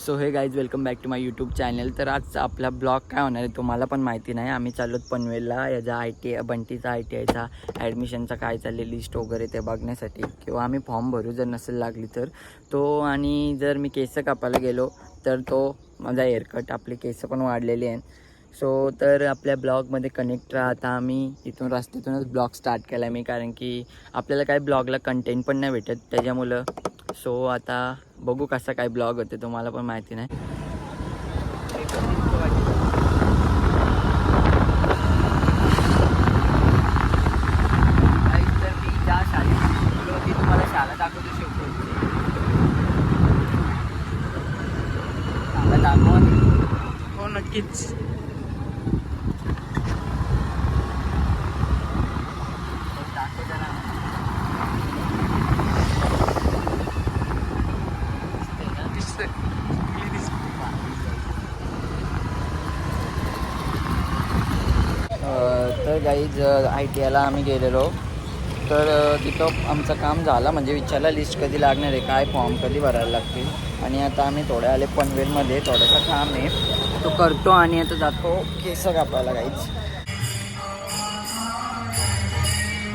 So hey guys welcome back to my YouTube channel तर आज आपला ब्लॉग काय होणार आहे तुम्हाला पण माहिती नाही. आम्ही चाललो पनवेलला. याचा आय टी आय बंटीचा आय टी आयचा ॲडमिशनचा काय चालले लिस्ट वगैरे ते बघण्यासाठी. किंवा आम्ही फॉर्म भरू जर नसेल लागली तर. तो आणि जर मी केस कापायला गेलो तर तो माझा हेअरकट आपली केस पण वाढलेली आहेत सो तर आपल्या ब्लॉगमध्ये कनेक्ट राहता आम्ही. इथून रस्त्यातूनच ब्लॉग स्टार्ट केला मी. कारण की आपल्याला काय ब्लॉगला कंटेंट पण नाही भेटत. त्याच्यामुळं सो आता बघू कसा काय ब्लॉग होते तुम्हाला पण माहिती नाही Guys, तर मी ज्या शाळेत शिकलो ती तुम्हाला शाळा दाखवतो शिकवतो शाळा दाखवा हो नक्कीच दाखवतो ना दिसतंय ना? दिसतंय चांगली दिसते अ, तर गाईज आय टी आयला आम्ही गेलेलो. तर तिथं आमचं काम झालं. म्हणजे विचारला लिस्ट कधी लागणार आहे? काय फॉर्म कधी भरायला लागतील? आणि आता आम्ही थोड्या आले पनवेलमध्ये. थोडंसं काम आहे. तो करतो आणि आता जातो केस कापायला गाईज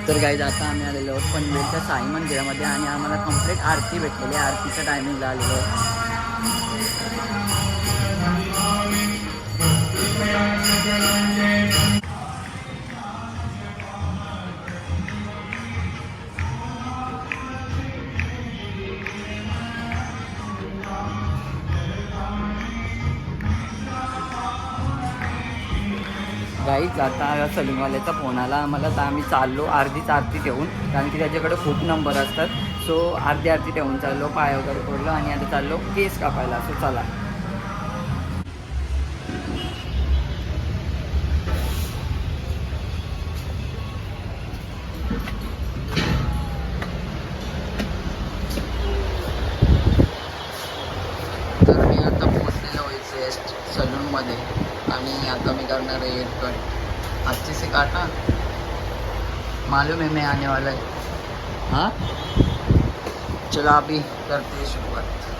तर गाईज आता आम्ही आलेलो आहोत पनवेलच्या साई मंदिरामध्ये आणि आम्हाला कंप्लीट आरती भेटलेली. आरतीच्या टायमिंगला आलेलो. आहोत. गाईच आता सलूनवाल्याचा फोन आला. आम्हाला तर आम्ही चाललो अर्धीच आरती ठेवून कारण की त्याच्याकडे खूप नंबर असतात. सो अर्धी आरती ठेवून चाललो पाय वगैरे पडलो आणि आता चाललो केस कापायला. सो चला. मी करणार आहे हेअर कट अच्छे से काटा मालूम है मैं आने वाला है। हाँ? चलो अभी करते हैं शुरुआत।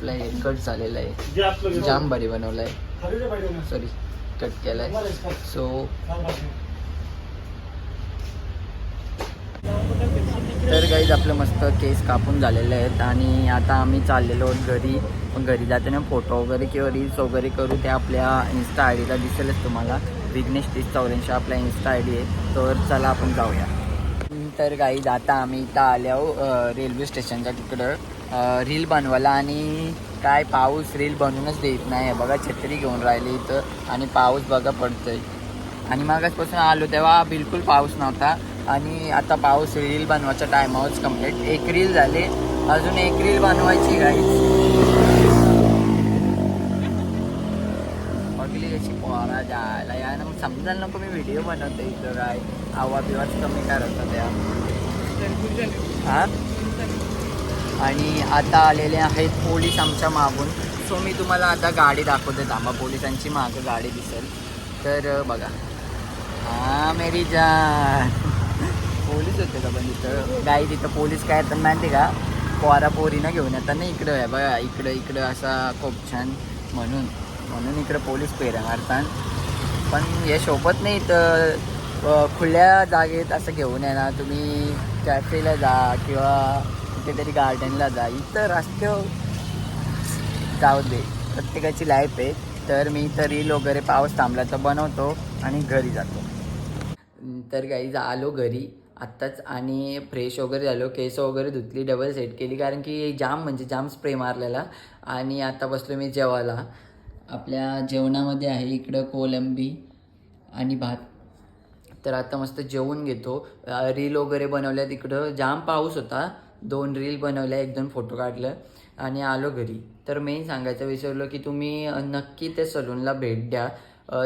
आपला हेअर कट झालेला आहे. जाम भारी बनवला. आहे सॉरी कट केला आहे सो तर गाईज आपलं मस्त केस कापून झालेले आहेत आणि आता आम्ही चाललेलो आहोत घरी. पण घरी जाताना फोटो वगैरे किंवा रील्स वगैरे करू ते आपल्या इन्स्टा आय डीला दिसेलच तुम्हाला. विघ्नेश तीस चौऱ्याऐंशी आपला इन्स्टा आय डी आहे. तर चला आपण जाऊया. तर काही आता आम्ही इथं आलो रेल्वे स्टेशनच्या तिकडं. रील बनवायला आणि काय पाऊस रील बनवूनच देत नाही. बघा छत्री घेऊन राहिली इथं आणि पाऊस बघा पडतोय. आणि मागासपासून आलो तेव्हा बिलकुल पाऊस नव्हता. आणि आता पाऊस रील बनवायच्या टायमावरच कंप्लीट एक रील झाले. अजून एक रील बनवायची बघली कशी पोरा जायला. या ना मग नको मी व्हिडिओ बनवतो इथं काय आवाज बिवाज कमी करत त्या हा? आणि आता आलेले आहेत पोलीस आमच्या मागून. सो मी तुम्हाला आता गाडी दाखवते. थांबा पोलिसांची मागं गाडी दिसेल. तर बघा. हा मेरी जान. पोलीस होते का पण तिथं? गाई तिथं पोलीस काय येतात माहिती का? पोरा पोरीनं घेऊन येतात ना इकडं. आहे बघा इकडं इकडं असा खूप छान म्हणून. म्हणून इकडं पोलीस पेऱ्या मारतात. पण हे शोभत नाही तर खुल्या जागेत असं घेऊन येणार. तुम्ही कॅफेला जा किंवा कुठेतरी गार्डनला जा इथं रस्त्यावर जाऊ दे. प्रत्येकाची लाईफ आहे. तर मी इथं रील वगैरे पाऊस थांबला तर बनवतो आणि घरी जातो. तर काही आलो घरी. आत्ताच आणि फ्रेश वगैरे झालो. केस वगैरे धुतली डबल सेट केली. कारण की जाम म्हणजे जाम स्प्रे मारलेला. आणि आता बसलो मी जेवायला. आपल्या जेवणामध्ये आहे इकडं कोलंबी आणि भात. तर आता मस्त जेवून घेतो. रील वगैरे बनवल्या तिकडं जाम पाऊस होता. दोन रील बनवल्या एक दोन फोटो काढलं आणि आलो घरी. तर मेन सांगायचं विसरलो की तुम्ही नक्की त्या सलूनला भेट द्या.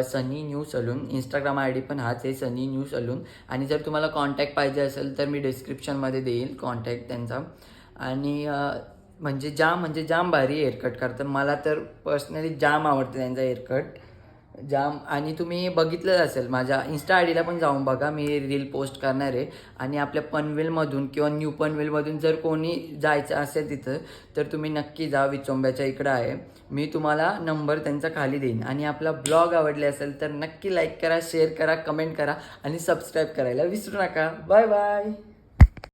Sunny new salon. Instagram I D पण हाच आहे सनी न्यू सलून. आणि जर तुम्हाला कॉन्टॅक्ट पाहिजे असेल तर मी डिस्क्रिप्शनमध्ये देईल कॉन्टॅक्ट त्यांचा. आणि म्हणजे जाम म्हणजे जाम भारी हेअरकट करतात मला तर पर्सनली जाम आवडतं त्यांचा हेअरकट जाम. आणि तुम्ही बघितलंच असेल माझ्या इन्स्टा आय डीला पण जाऊन बघा मी रील पोस्ट करणार आहे. आणि आपल्या पनवेलमधून किंवा न्यू पनवेलमधून जर कोणी जायचं असेल तिथं तर तुम्ही नक्की जा विचोंब्याच्या इकडं आहे. मी तुम्हाला नंबर त्यांचा खाली देईन. आणि आपला ब्लॉग आवडले असेल तर नक्की लाईक करा शेअर करा कमेंट करा आणि सबस्क्राईब करायला विसरू नका. Bye bye